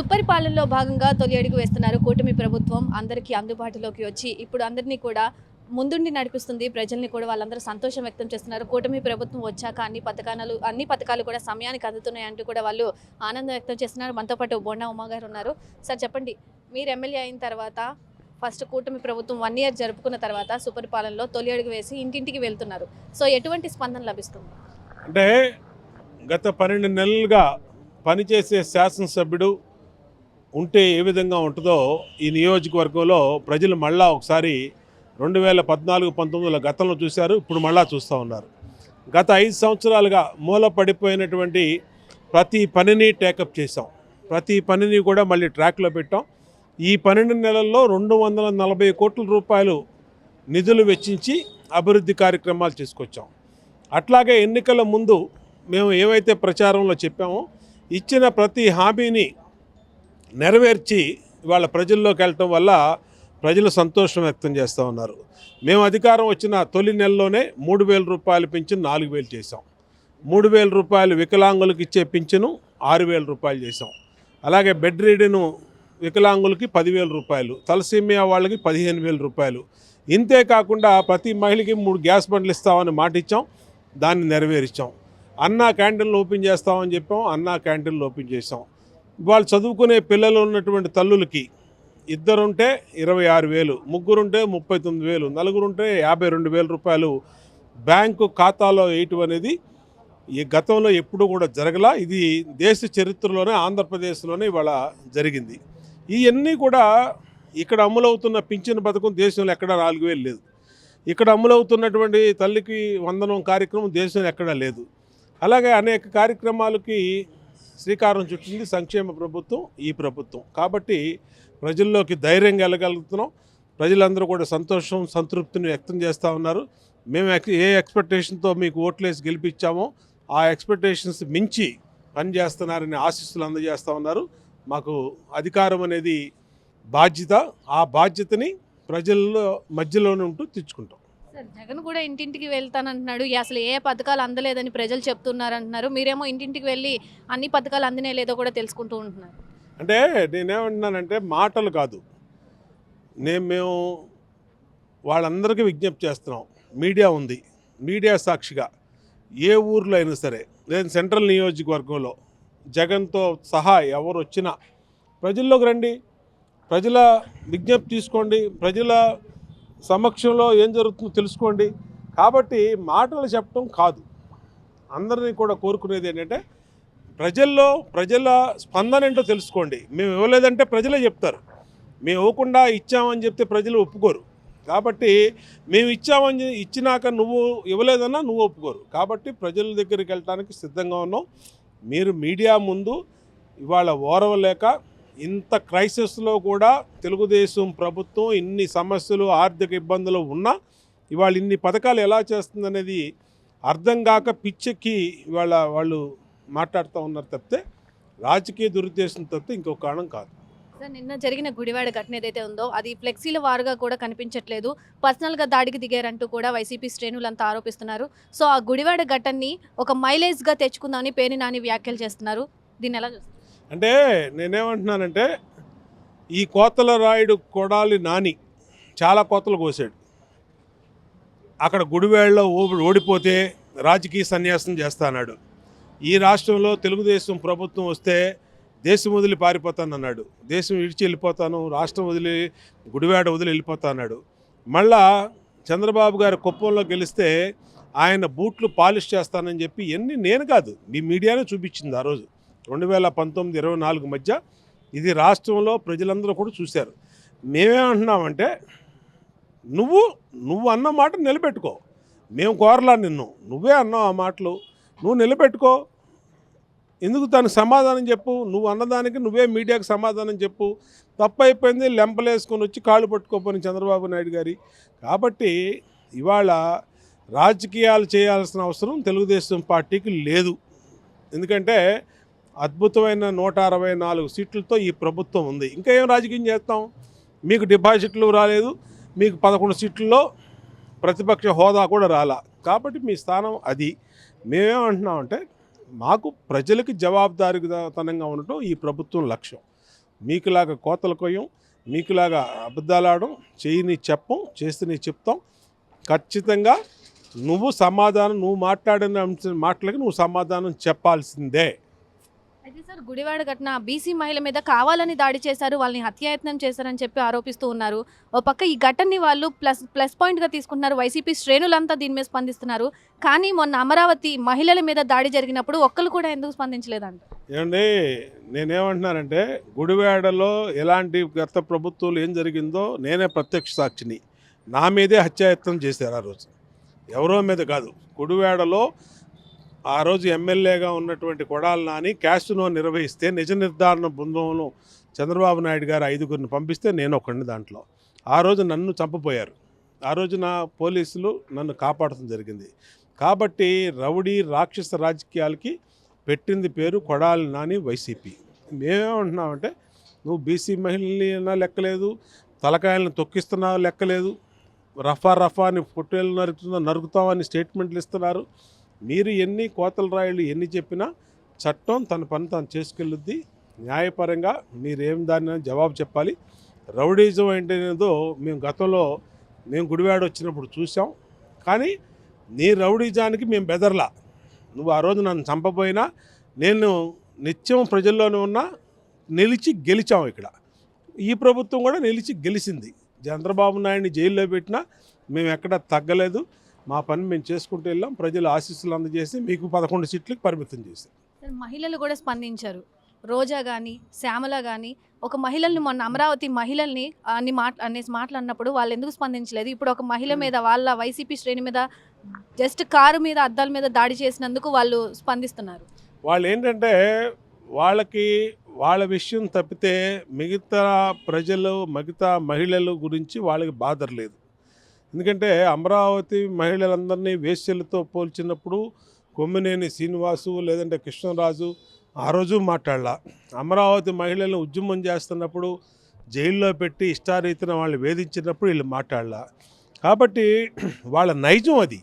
సుపరిపాలనలో భాగంగా తొలి అడుగు వేస్తున్నారు కూటమి ప్రభుత్వం. అందరికీ అందుబాటులోకి వచ్చి ఇప్పుడు అందరినీ కూడా ముందుండి నడిపిస్తుంది. ప్రజల్ని కూడా వాళ్ళందరూ సంతోషం వ్యక్తం చేస్తున్నారు. కూటమి ప్రభుత్వం వచ్చాక అన్ని పథకాలు అన్ని పథకాలు కూడా సమయానికి అందుతున్నాయి అంటూ కూడా వాళ్ళు ఆనందం వ్యక్తం చేస్తున్నారు. మనతో పాటు బొండా ఉమా గారు ఉన్నారు. సార్ చెప్పండి. మీరు ఎమ్మెల్యే అయిన తర్వాత ఫస్ట్ కూటమి ప్రభుత్వం వన్ ఇయర్ జరుపుకున్న తర్వాత సుపరిపాలనలో తొలి అడుగు వేసి ఇంటింటికి వెళ్తున్నారు. సో ఎటువంటి స్పందన లభిస్తుంది? అంటే గత పన్నెండు నెలలుగా పనిచేసే శాసనసభ్యుడు ఉంటే ఏ విధంగా ఉంటుందో ఈ నియోజకవర్గంలో ప్రజలు మళ్ళా ఒకసారి రెండు వేల పద్నాలుగు పంతొమ్మిదిలో గతంలో చూశారు ఇప్పుడు మళ్ళా చూస్తూ ఉన్నారు. గత ఐదు సంవత్సరాలుగా మూల పడిపోయినటువంటి ప్రతి పనిని టేకప్ చేసాం ప్రతి పనిని కూడా మళ్ళీ ట్రాక్లో పెట్టాం. ఈ పన్నెండు నెలల్లో రెండు వందల నలభై కోట్ల రూపాయలు నిధులు వెచ్చించి అభివృద్ధి కార్యక్రమాలు తీసుకొచ్చాం అట్లాగే ఎన్నికల ముందు మేము ఏవైతే ప్రచారంలో చెప్పామో ఇచ్చిన ప్రతి హామీని నెరవేర్చి ఇవాళ ప్రజల్లోకి వెళ్ళటం వల్ల ప్రజలు సంతోషం వ్యక్తం చేస్తూ ఉన్నారు. మేము అధికారం వచ్చిన తొలి నెలలోనే మూడు వేల రూపాయలు పింఛను నాలుగు వేలు చేసాం మూడు వేల రూపాయలు వికలాంగులకు ఇచ్చే పింఛను ఆరు వేల రూపాయలు చేసాం అలాగే బెడ్ రీడ్ను వికలాంగులకి పదివేల రూపాయలు తలసీమియా వాళ్ళకి పదిహేను వేల రూపాయలు. ఇంతే కాకుండా ప్రతి మహిళకి మూడు గ్యాస్ బండ్లు ఇస్తామని మాట ఇచ్చాం. దాన్ని నెరవేర్చాం. అన్నా క్యాంటీన్లు ఓపెన్ చేస్తామని చెప్పాం అన్నా క్యాంటీన్లు ఓపెన్ చేసాం వాళ్ళు చదువుకునే పిల్లలు ఉన్నటువంటి తల్లులకి ఇద్దరుంటే ఇరవై ఆరు వేలు ముగ్గురుంటే ముప్పై తొమ్మిది వేలు నలుగురుంటే యాభై రెండు వేల రూపాయలు బ్యాంకు ఖాతాలో వేయటం అనేది ఈ గతంలో ఎప్పుడూ కూడా జరగలా ఇది దేశ చరిత్రలోనే ఆంధ్రప్రదేశ్లోనే ఇవాళ జరిగింది. ఇవన్నీ కూడా ఇక్కడ అమలవుతున్న పింఛన్ పథకం దేశంలో ఎక్కడా నాలుగు వేలు లేదు. ఇక్కడ అమలవుతున్నటువంటి తల్లికి వందనం కార్యక్రమం దేశంలో ఎక్కడా లేదు. అలాగే అనేక కార్యక్రమాలకి శ్రీకారం చుట్టింది సంక్షేమ ప్రభుత్వం ఈ ప్రభుత్వం. కాబట్టి ప్రజల్లోకి ధైర్యంగా వెళ్ళగలుగుతున్నాం. ప్రజలందరూ కూడా సంతోషం సంతృప్తిని వ్యక్తం చేస్తూ ఉన్నారు. మేము ఏ ఎక్స్పెక్టేషన్తో మీకు ఓట్లేసి గెలిపించామో ఆ ఎక్స్పెక్టేషన్స్ మించి పనిచేస్తున్నారని ఆశీస్సులు అందజేస్తూ ఉన్నారు. మాకు అధికారం అనేది బాధ్యత. ఆ బాధ్యతని ప్రజల్లో మధ్యలోనే ఉంటూ తెచ్చుకుంటాం. సార్ జగన్ కూడా ఇంటింటికి వెళ్తానంటున్నాడు. అసలు ఏ పథకాలు అందలేదని ప్రజలు చెప్తున్నారు అంటున్నారు మీరేమో ఇంటింటికి వెళ్ళి అన్ని పథకాలు అందినే లేదో కూడా తెలుసుకుంటూ ఉంటున్నారు. అంటే నేనేమంటున్నానంటే మాటలు కాదు. నేను మేము వాళ్ళందరికీ విజ్ఞప్తి చేస్తున్నాం. మీడియా ఉంది. మీడియా సాక్షిగా ఏ ఊర్లో అయినా సరే లేదా సెంట్రల్ నియోజకవర్గంలో జగన్తో సహా ఎవరు వచ్చినా ప్రజల్లోకి రండి. ప్రజల విజ్ఞప్తి తీసుకోండి. ప్రజల సమక్షంలో ఏం జరుగుతుందో తెలుసుకోండి. కాబట్టి మాటలు చెప్పడం కాదు. అందరినీ కూడా కోరుకునేది ఏంటంటే ప్రజల్లో ప్రజల స్పందన ఏంటో తెలుసుకోండి. మేము ఇవ్వలేదంటే ప్రజలే చెప్తారు. మేము ఇవ్వకుండా ఇచ్చామని చెప్తే ప్రజలు ఒప్పుకోరు. కాబట్టి మేము ఇచ్చామని ఇచ్చినాక నువ్వు ఇవ్వలేదన్నా నువ్వు ఒప్పుకోరు. కాబట్టి ప్రజల దగ్గరికి వెళ్ళడానికి సిద్ధంగా ఉన్నాం. మీరు మీడియా ముందు ఇవాళ ఓరవలేక ఇంత క్రైసిస్లో కూడా తెలుగుదేశం ప్రభుత్వం ఇన్ని సమస్యలు ఆర్థిక ఇబ్బందులు ఉన్నా ఇవాళ ఇన్ని పథకాలు ఎలా చేస్తుందనేది అర్థం కాక పిచ్చెక్కి ఇవాళ వాళ్ళు మాట్లాడుతూ ఉన్నారు తప్పితే రాజకీయ దురుద్దేశం తప్పితే ఇంకో కారణం కాదు. సార్ నిన్న జరిగిన గుడివాడ ఘటన ఏదైతే ఉందో అది ఫ్లెక్సీల వారుగా కూడా కనిపించట్లేదు. పర్సనల్గా దాడికి దిగారంటూ కూడా వైసీపీ శ్రేణులంతా ఆరోపిస్తున్నారు. సో ఆ గుడివాడ ఘటనని ఒక మైలేజ్గా తెచ్చుకుందామని పేరు నాని వ్యాఖ్యలు చేస్తున్నారు. దీన్ని ఎలా చూస్తారు? అంటే నేనేమంటున్నానంటే ఈ కోతల రాయుడు కొడాలి నాని చాలా కోతలు కోసాడు. అక్కడ గుడివేళ్ళలో ఓ- ఓడిపోతే రాజకీయ సన్యాసం చేస్తానాడు. ఈ రాష్ట్రంలో తెలుగుదేశం ప్రభుత్వం వస్తే దేశం వదిలి పారిపోతానన్నాడు. దేశం విడిచి వెళ్ళిపోతాను రాష్ట్రం వదిలి గుడివాడ వదిలి వెళ్ళిపోతాన్నాడు మళ్ళా చంద్రబాబు గారి కుప్పంలో గెలిస్తే ఆయన బూట్లు పాలిష్ చేస్తానని చెప్పి ఎన్ని నేను కాదు మీ మీడియానే చూపించింది ఆ రోజు. రెండు వేల పంతొమ్మిది ఇరవై నాలుగు మధ్య ఇది రాష్ట్రంలో ప్రజలందరూ కూడా చూశారు. మేమేమంటున్నామంటే నువ్వు నువ్వు అన్న మాట నిలబెట్టుకో. మేము కోరలా నిన్ను. నువ్వే అన్నావు ఆ మాటలు. నువ్వు నిలబెట్టుకో. ఎందుకు దానికి సమాధానం చెప్పు? నువ్వు అన్నదానికి నువ్వే మీడియాకు సమాధానం చెప్పు. తప్పు అయిపోయింది లెంపలేసుకొని వచ్చి కాళ్ళు పట్టుకోపోయిన చంద్రబాబు నాయుడు గారి. కాబట్టి ఇవాళ రాజకీయాలు చేయాల్సిన అవసరం తెలుగుదేశం పార్టీకి లేదు. ఎందుకంటే అద్భుతమైన నూట అరవై నాలుగు సీట్లతో ఈ ప్రభుత్వం ఉంది. ఇంకా ఏం రాజకీయం చేస్తాం? మీకు డిపాజిట్లు రాలేదు. మీకు పదకొండు సీట్లలో ప్రతిపక్ష హోదా కూడా రాలా. కాబట్టి మీ స్థానం అది. మేమేమంటున్నామంటే మాకు ప్రజలకి జవాబుదారీతనంగా ఉండటం ఈ ప్రభుత్వం లక్ష్యం. మీకులాగా కోతలు కొయ్యం మీకులాగా అబద్ధాలాడడం చేయని చెప్పం చేస్తే చెప్తాం. ఖచ్చితంగా నువ్వు సమాధానం నువ్వు మాట్లాడిన అంశ- మాటలకి నువ్వు సమాధానం చెప్పాల్సిందే. అయితే సార్ గుడివాడ ఘటన బీసీ మహిళ మీద కావాలని దాడి చేశారు వాళ్ళని హత్యాయత్నం చేశారని చెప్పి ఆరోపిస్తూ ఉన్నారు. ఓ పక్క ఈ ఘటనని వాళ్ళు ప్లస్ ప్లస్ పాయింట్గా తీసుకుంటున్నారు. వైసీపీ శ్రేణులంతా దీని మీద స్పందిస్తున్నారు. కానీ మొన్న అమరావతి మహిళల మీద దాడి జరిగినప్పుడు ఒక్కరు కూడా ఎందుకు స్పందించలేదంట? ఏమండి నేనేమంటున్నానంటే గుడివాడలో ఎలాంటి గత ప్రభుత్వాలు ఏం జరిగిందో నేనే ప్రత్యక్ష సాక్షిని. నా మీదే హత్యాయత్నం చేశారు ఆ రోజు. ఎవరో మీద కాదు. గుడివాడలో ఆ రోజు ఎమ్మెల్యేగా ఉన్నటువంటి కొడాలి నాని క్యాస్ట్ను నిర్వహిస్తే నిజ నిర్ధారణ బృందంలో చంద్రబాబు నాయుడు గారు ఐదుగురిని పంపిస్తే నేను ఒకడిని దాంట్లో. ఆ రోజు నన్ను చంపపోయారు ఆ రోజు నా పోలీసులు నన్ను కాపాడటం జరిగింది. కాబట్టి రౌడీ రాక్షస రాజకీయాలకి పెట్టింది పేరు కొడాలి నాని వైసీపీ. మేమేమంటున్నామంటే నువ్వు బీసీ మహిళని లెక్కలేదు తలకాయలను తొక్కిస్తున్నావు లెక్కలేదు రఫా రఫా అని ఫోటోలు నరుకుతుందో నరుకుతామని స్టేట్మెంట్లు ఇస్తున్నారు. మీరు ఎన్ని కోతల రాయలు ఎన్ని చెప్పినా చట్టం తన పని తాను చేసుకెళ్ళుద్ది. న్యాయపరంగా మీరేం దాని జవాబు చెప్పాలి. రౌడీజం ఏంటనేదో మేము గతంలో మేము గుడివాడ వచ్చినప్పుడు చూసాం కానీ నీ రౌడీజానికి మేము బెదర్లా. నువ్వు ఆ రోజు నన్ను చంపబోయినా నేను నిత్యం ప్రజల్లోనే ఉన్నా నిలిచి గెలిచాం ఇక్కడ. ఈ ప్రభుత్వం కూడా నిలిచి గెలిచింది చంద్రబాబు నాయుడిని జైల్లో పెట్టినా మేము ఎక్కడ తగ్గలేదు. మా పని మేము చేసుకుంటూ వెళ్ళాం. ప్రజలు ఆశీస్సులు అందజేసి మీకు పదకొండు సీట్లకు పరిమితం చేశాం సార్ మహిళలు కూడా స్పందించారు. రోజా కానీ శ్యామల కానీ ఒక మహిళల్ని మొన్న అమరావతి మహిళల్ని అన్ని మాట అనేసి మాట్లాడినప్పుడు వాళ్ళు ఎందుకు స్పందించలేదు? ఇప్పుడు ఒక మహిళ మీద వాళ్ళ వైసీపీ శ్రేణి మీద జస్ట్ కారు మీద అద్దాల మీద దాడి చేసినందుకు వాళ్ళు స్పందిస్తున్నారు. వాళ్ళు ఏంటంటే వాళ్ళకి వాళ్ళ విషయం తప్పితే మిగతా ప్రజలు మిగతా మహిళల గురించి వాళ్ళకి బాధ లేదు. ఎందుకంటే అమరావతి మహిళలందరినీ వేశ్యలతో పోల్చినప్పుడు కొమ్మినేని శ్రీనివాసు లేదంటే కృష్ణరాజు ఆ రోజు మాట్లాడాల. అమరావతి మహిళలను ఉద్యమం చేస్తున్నప్పుడు జైల్లో పెట్టి ఇష్టారీతిన వాళ్ళు వేధించినప్పుడు వీళ్ళు మాట్లాడాల. కాబట్టి వాళ్ళ నైజం అది.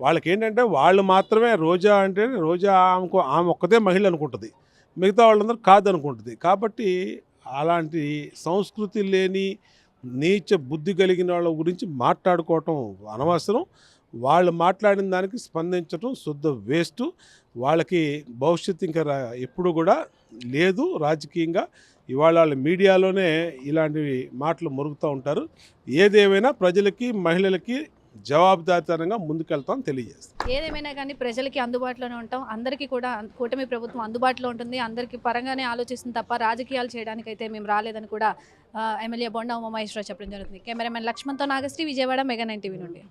వాళ్ళకి ఏంటంటే వాళ్ళు మాత్రమే రోజా అంటే రోజా ఆమెకు ఆమె ఒక్కదే మహిళ అనుకుంటుంది. మిగతా వాళ్ళందరూ కాదనుకుంటుంది. కాబట్టి అలాంటి సంస్కృతి లేని నీచ బుద్ధి కలిగిన వాళ్ళ గురించి మాట్లాడుకోవటం అనవసరం. వాళ్ళు మాట్లాడిన దానికి స్పందించడం శుద్ధ వేస్ట్. వాళ్ళకి భవిష్యత్తు ఇంకా ఎప్పుడు కూడా లేదు రాజకీయంగా. ఇవాళ వాళ్ళ మీడియాలోనే ఇలాంటివి మాటలు మురుగుతూ ఉంటారు. ఏదేమైనా ప్రజలకి మహిళలకి జవాబుదారితనంగా ముందుకెళ్తాం తెలియజేస్తాం. ఏదేమైనా కానీ ప్రజలకి అందుబాటులోనే ఉంటాం. అందరికీ కూడా కూటమి ప్రభుత్వం అందుబాటులో ఉంటుంది. అందరికీ పరంగానే ఆలోచిస్తుంది తప్ప రాజకీయాలు చేయడానికి అయితే మేము రాలేదని కూడా ఎమ్మెల్యే బొండా ఉమామహేశ్వరరావు చెప్పడం జరుగుతుంది. Cameraman లక్ష్మణ్తో Nagasri Vijayawada mega nine TV నుండి.